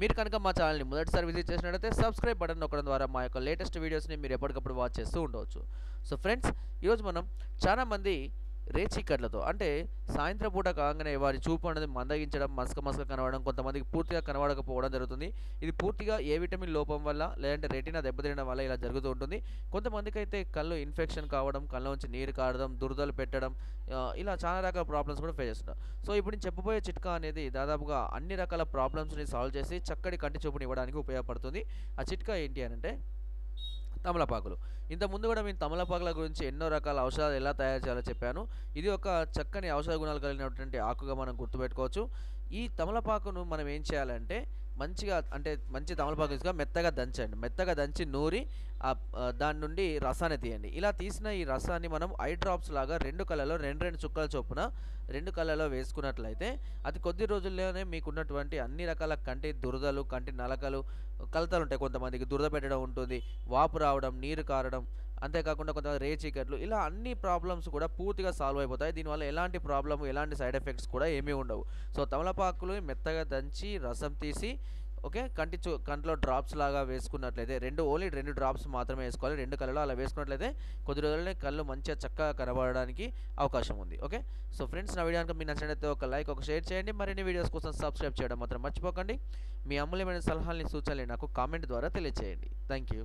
మీరు కనుక మా ఛానల్ని మొదటిసారి విజిట్ చేసినట్లయితే సబ్స్క్రైబ్ బటన్ నొక్కడం ద్వారా మా యొక్క లేటెస్ట్ వీడియోస్ని మీరు ఎప్పటికప్పుడు వాచ్ చేస్తూ ఉండవచ్చు. సో ఫ్రెండ్స్ ఈరోజు మనం చాలామంది రేచీకట్లతో అంటే సాయంత్రం పూట కాగానే వారి చూపు అనేది మందగించడం మసక మసక కనబడడం కొంతమందికి పూర్తిగా కనబడకపోవడం జరుగుతుంది. ఇది పూర్తిగా ఏ విటమిన్ లోపం వల్ల లేదంటే రెటీనా దెబ్బతినడం వల్ల ఇలా జరుగుతూ ఉంటుంది. కొంతమందికి అయితే కళ్ళు ఇన్ఫెక్షన్ కావడం కళ్ళ నుంచి నీరు కారడం దురదలు పెట్టడం ఇలా చాలా రకాల ప్రాబ్లమ్స్ కూడా ఫేస్ చేస్తున్నారు సో ఇప్పుడు నేను చెప్పబోయే చిట్కా అనేది దాదాపుగా అన్ని రకాల ప్రాబ్లమ్స్ని సాల్వ్ చేసి చక్కటి కంటి చూపుని ఇవ్వడానికి ఉపయోగపడుతుంది. ఆ చిట్కా ఏంటి అని అంటే తమలపాకులు. ఇంతకుముందు ముందు కూడా నేను తమలపాకుల గురించి ఎన్నో రకాల ఔషధాలు ఎలా తయారు చేయాలో చెప్పాను. ఇది ఒక చక్కని ఔషధ గుణాలు కలిగినటువంటి ఆకుగా మనం గుర్తుపెట్టుకోవచ్చు. ఈ తమలపాకును మనం ఏం చేయాలంటే మంచిగా అంటే మంచి తమలపాకు తీసుకొని మెత్తగా దంచండి. మెత్తగా దంచి నూరి ఆ, దాని నుండి రసాన్ని తీయండి. ఇలా తీసిన ఈ రసాన్ని మనం ఐ డ్రాప్స్ లాగా రెండు కళ్ళలో రెండు రెండు చుక్కల చొప్పున రెండు కళ్ళలో వేసుకున్నట్లయితే అది కొద్ది రోజుల్లోనే మీకున్నటువంటి అన్ని రకాల కంటి దురదలు కంటి నలకలు కలతలు ఉంటాయి. కొంతమందికి దురద పెట్టడం ఉంటుంది వాపు రావడం నీరు కారడం అంతేకాకుండా కొంత రేచికట్లు ఇలా అన్ని ప్రాబ్లమ్స్ కూడా పూర్తిగా సాల్వ్ అయిపోతాయి. దీనివల్ల ఎలాంటి ప్రాబ్లమ్ ఎలాంటి సైడ్ ఎఫెక్ట్స్ కూడా ఏమీ ఉండవు. సో తమలపాకులు మెత్తగా దంచి రసం తీసి ఓకే కంటి చూ కంట్లో డ్రాప్స్ లాగా వేసుకున్నట్లయితే రెండు ఓన్లీ రెండు డ్రాప్స్ మాత్రమే వేసుకోవాలి. రెండు కళ్ళలో అలా వేసుకున్నట్లయితే కొద్ది రోజులనే కళ్ళు మంచిగా చక్కగా కనబడడానికి అవకాశం ఉంది. ఓకే సో ఫ్రెండ్స్ నా వీడియో కనుక మీకు నచ్చినట్లయితే ఒక లైక్ ఒక షేర్ చేయండి. మరిన్ని వీడియోస్ కోసం సబ్స్క్రైబ్ చేయడం మాత్రం మర్చిపోకండి. మీ అమూల్యమైన సలహాలని సూచనలు నాకు కామెంట్ ద్వారా తెలియచేయండి. Thank you